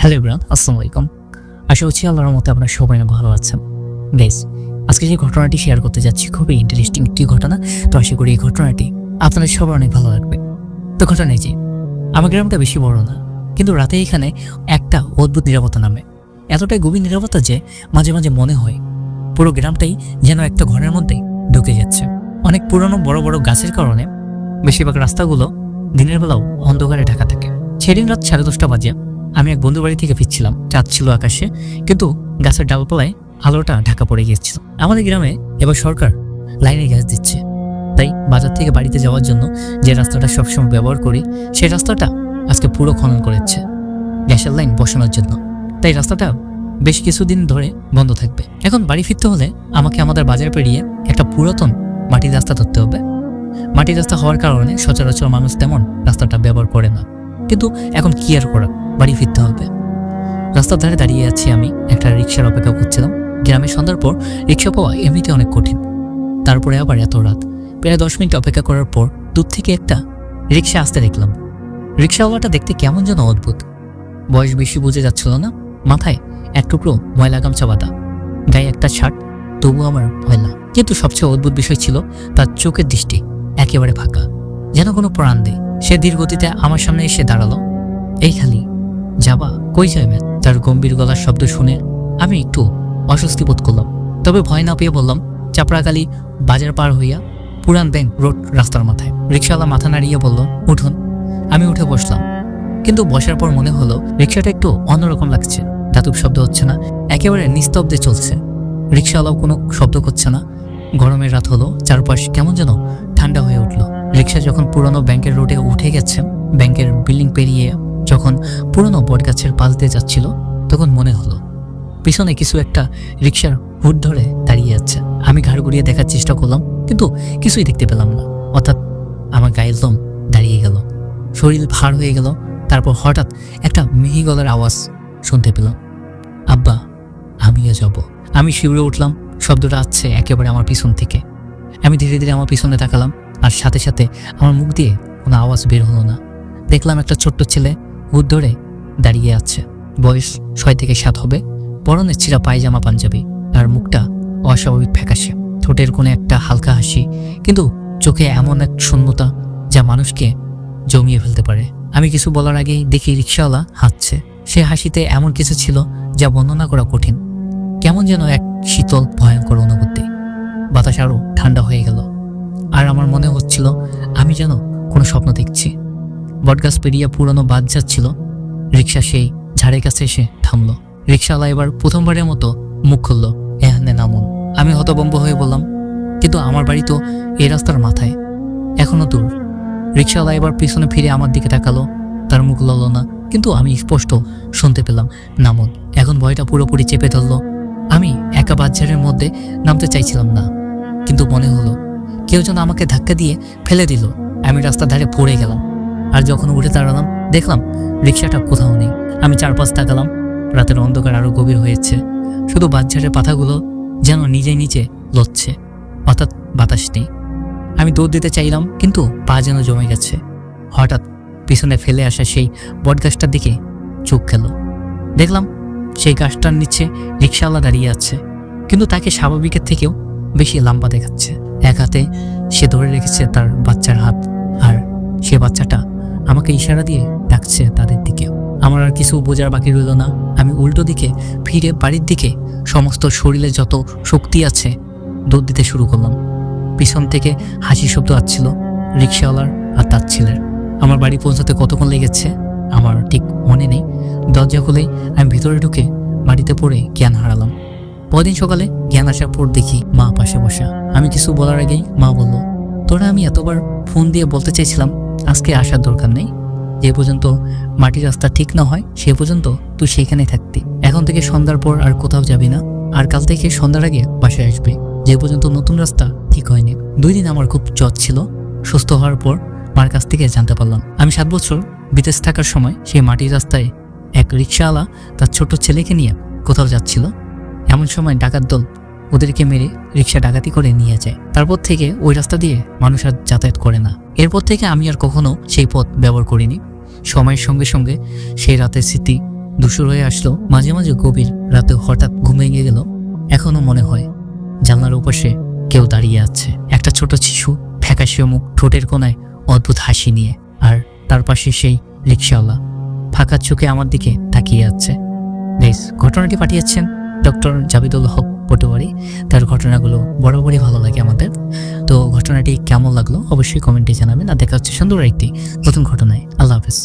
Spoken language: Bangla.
হ্যালো ইব্রান আসসালামু আলাইকুম আশা করছি আল্লাহর মতে আপনারা সবাই ভালো আছেন। বেশ আজকে যে ঘটনাটি শেয়ার করতে যাচ্ছি, খুবই ইন্টারেস্টিং একটি ঘটনা। তো আশা করি এই ঘটনাটি আপনাদের সবার অনেক ভালো লাগবে। তো ঘটনা যে, আমার গ্রামটা বেশি বড় না, কিন্তু রাতে এখানে একটা অদ্ভুত নিরাপত্তা নামে। এতটাই গভীর নিরাপত্তা যে মাঝে মাঝে মনে হয় পুরো গ্রামটাই যেন একটা ঘরের মধ্যেই ঢুকে যাচ্ছে। অনেক পুরনো বড় বড় গাছের কারণে বেশিরভাগ রাস্তাগুলো দিনের বেলাও অন্ধকারে ঢাকা থাকে। সেদিন রাত সাড়ে দশটা বাজে আমি এক বন্ধু বাড়ি থেকে ফিরছিলাম। চাঁদ ছিল আকাশে, কিন্তু গাছের ডালপালায় আলোটা ঢাকা পড়ে গিয়েছিল। আমাদের গ্রামে এবার সরকার লাইনে গ্যাস দিচ্ছে। তাই বাজার থেকে বাড়িতে যাওয়ার জন্য যে রাস্তাটা সবসময় ব্যবহার করি সেই রাস্তাটা আজকে পুরো খনন করেছে। গ্যাসের লাইন বসানোর জন্য। তাই রাস্তাটা বেশ কিছুদিন ধরে বন্ধ থাকবে। এখন বাড়ি ফিরতে হলে আমাকে আমাদের বাজার পেরিয়ে একটা পুরাতন মাটির রাস্তা ধরতে হবে। মাটির রাস্তা হওয়ার কারণে সচরাচর মানুষ তেমন রাস্তাটা ব্যবহার করে না। কিন্তু এখন কি আর করা? বাড়ি ফিরতে হবে। রাস্তার ধারে দাঁড়িয়ে আছি আমি, একটা রিক্সার অপেক্ষা করছিলাম। গ্রামে সন্ধ্যার পর রিক্সা পাওয়া এমনিতে অনেক কঠিন। তারপরে আবার এত রাত। প্রায় দশ মিনিট অপেক্ষা করার পর দূর থেকে একটা রিক্সা আসতে দেখলাম। রিক্সাওয়ালাটা দেখতে কেমন যেন অদ্ভুত। বয়স বেশি বুঝে যাচ্ছিল না। মাথায় এক টুকরো ময়লা গামছা বাঁধা। গায়ে একটা শার্ট তবু আমার ময়লা। কিন্তু সবচেয়ে অদ্ভুত বিষয় ছিল তার চোখের দৃষ্টি একেবারে ফাঁকা। যেন কোনো প্রাণ দেয় সে ধীর গতিতে আমার সামনে এসে দাঁড়াল। এই খালি যাবা কই যাবেন তার গম্ভীর গলার শব্দ শুনে আমি একটু অস্বস্তি বোধ করলাম। তবে ভয় না পেয়ে বললাম চাপড়াকালি বাজার পার হইয়া পুরান ব্যাংক রোড রাস্তার মাথায়। রিক্সাওয়ালা মাথা নাড়িয়ে বলল, উঠুন। আমি উঠে বসলাম। কিন্তু বসার পর মনে হলো রিক্সাটা একটু অন্যরকম লাগছে। ধাতুব শব্দ হচ্ছে না, একেবারে নিস্তব্ধে চলছে। রিক্সাওয়ালাও কোনো শব্দ করছে না। গরমের রাত হলো, চারপাশ কেমন যেন ঠান্ডা হয়ে উঠল। রিক্সা যখন পুরনো ব্যাংকের রোডে উঠে গেছে, ব্যাংকের বিল্ডিং পেরিয়ে যখন পুরনো বটগাছের পাশ দিয়ে যাচ্ছিল, তখন মনে হলো, পিছনে কিছু একটা রিক্সার হুট ধরে দাঁড়িয়ে আছে। আমি ঘাড় ঘুরিয়ে দেখার চেষ্টা করলাম, কিন্তু কিছুই দেখতে পেলাম না। অর্থাৎ আমার গায়ের দম দাঁড়িয়ে গেল, শরীর ভার হয়ে গেল, তারপর হঠাৎ একটা মিহি গলার আওয়াজ শুনতে পেলাম। আব্বা, আমিও যাব। আমি শিউরে উঠলাম, শব্দটা আসছে একেবারে আমার পিছন থেকে। আমি ধীরে ধীরে আমার পিছনে তাকালাম, আর সাথে সাথে আমার মুখ দিয়ে কোনো আওয়াজ বের হলো না। দেখলাম একটা ছোট্ট ছেলে হুট ধরে দাঁড়িয়ে আছে। বয়স ছয় থেকে সাত হবে। পরনে ছিঁড়া পায়জামা পাঞ্জাবি। আর মুখটা অস্বাভাবিক ফ্যাকাশে। ঠোঁটের কোণে একটা হালকা হাসি। কিন্তু চোখে এমন এক শূন্যতা যা মানুষকে জমিয়ে ফেলতে পারে। আমি কিছু বলার আগেই দেখি রিক্সাওয়ালা হাসছে সে হাসিতে এমন কিছু ছিল যা বর্ণনা করা কঠিন। কেমন যেন এক শীতল, ভয়ঙ্কর অনুভূতি। বাতাস আরও ঠান্ডা হয়ে গেল। আর আমার মনে হচ্ছিল, আমি যেন কোনো স্বপ্ন দেখছি। বটগাছ পেরিয়ে পুরনো বাদ যাচ্ছিল রিক্সা সেই ঝাড়ের কাছে এসে থামলো। রিক্সাওয়ালা এবার প্রথমবারের মতো মুখ খুললো এহানে নামুন আমি হতবম্ব হয়ে বললাম, কিন্তু আমার বাড়ি তো এই রাস্তার মাথায়, এখনও দূর। রিক্সাওয়ালা এবার পিছনে ফিরে আমার দিকে তাকালো, তার মুখ ললো না, কিন্তু আমি স্পষ্ট শুনতে পেলাম, নামুন, এখন ভয়টা পুরোপুরি চেপে ধরলো। আমি একা বাচ্চারের মধ্যে নামতে চাইছিলাম না, কিন্তু মনে হলো, কেউ যেন আমাকে ধাক্কা দিয়ে ফেলে দিল। আমি রাস্তার ধারে পড়ে গেলাম। আর যখন উঠে দাঁড়ালাম, দেখলাম রিক্সাটা কোথাও নেই। আমি চারপাশ তাকালাম। রাতের অন্ধকার আরও গভীর হয়েছে। শুধু বাচ্চারের পাতাগুলো যেন নিজে নিচে লড়ছে অর্থাৎ বাতাস নেই। আমি দৌড় দিতে চাইলাম, কিন্তু পা যেন জমে গেছে। হঠাৎ পিছনে ফেলে আসা সেই বটগাছটার দিকে চোখ গেল। দেখলাম সেই গাছটার নিচে রিক্সাওয়ালা দাঁড়িয়ে আছে, কিন্তু তাকে স্বাভাবিকের থেকেও বেশি লম্বা দেখাচ্ছে। এক হাতে সে ধরে রেখেছে তার বাচ্চার হাত, আর সে বাচ্চাটা আমাকে ইশারা দিয়ে ডাকছে তাদের দিকে। আমার আর কিছু বোঝার বাকি রইল না। আমি উল্টো দিকে ফিরে বাড়ির দিকে সমস্ত শরীরে যত শক্তি আছে দৌড় দিতে শুরু করলাম। পিছন থেকে হাসি শব্দ আসছিল, রিক্সাওয়ালার আর তার ছেলের। আমার বাড়ি পৌঁছাতে কতক্ষণ লেগেছে আমার ঠিক মনে নেই। দরজা খুলেই আমি ভিতরে ঢুকে বাড়িতে পড়ে জ্ঞান হারালাম। পরদিন সকালে জ্ঞান আসার পর দেখি মা পাশে বসা। আমি কিছু বলার আগেই মা বলল, তোরা আমি এতবার ফোন দিয়ে বলতে চাইছিলাম, আজকে আসার দরকার নেই। যে পর্যন্ত মাটির রাস্তা ঠিক না হয়, সে পর্যন্ত তুই সেখানে থাকতি। এখন থেকে সন্ধ্যার পর আর কোথাও যাবি না, আর কাল থেকে সন্ধ্যার আগে বাসায় আসবি। যে পর্যন্ত নতুন রাস্তা ঠিক হয়নি। দুই দিন আমার খুব জ্বর ছিল। সুস্থ হওয়ার পর মার কাছ থেকে জানতে পারলাম। আমি সাত বছর বিদেশ থাকার সময় সেই মাটির রাস্তায় এক রিক্সাওয়ালা তার ছোট ছেলেকে নিয়ে কোথাও যাচ্ছিল। এমন সময় ডাকাত দল ওদেরকে মেরে রিক্সা ডাকাতি করে নিয়ে যায়। তারপর থেকে ওই রাস্তা দিয়ে মানুষ আর যাতায়াত করে না। এরপর থেকে আমি আর কখনো সেই পথ ব্যবহার করিনি। সময়ের সঙ্গে সঙ্গে সেই রাতের স্মৃতি দুশোর হয়ে আসলো। মাঝে মাঝে গভীর রাতে হঠাৎ ঘুমে গিয়ে গেল। এখনও মনে হয় জানলার ওপাশে কেউ দাঁড়িয়ে আছে। একটা ছোট শিশু ফ্যাকাশীয় মুখ ঠোঁটের কোনায় অদ্ভুত হাসি নিয়ে আর তার পাশে সেই রিক্সাওয়ালা ফাঁকা চোখে আমার দিকে তাকিয়ে আছে। বেশ, ঘটনাটি পাঠিয়েছেন ডক্টর জাবিদুল হক। পটোয়ারি তার ঘটনাগুলো বরাবরই ভালো লাগে আমাদের। তো ঘটনাটি কেমন লাগল অবশ্যই কমেন্টে জানাবেন। আর দেখা হচ্ছে সুন্দর একটি নতুন ঘটনায়। আল্লাহ হাফেজ।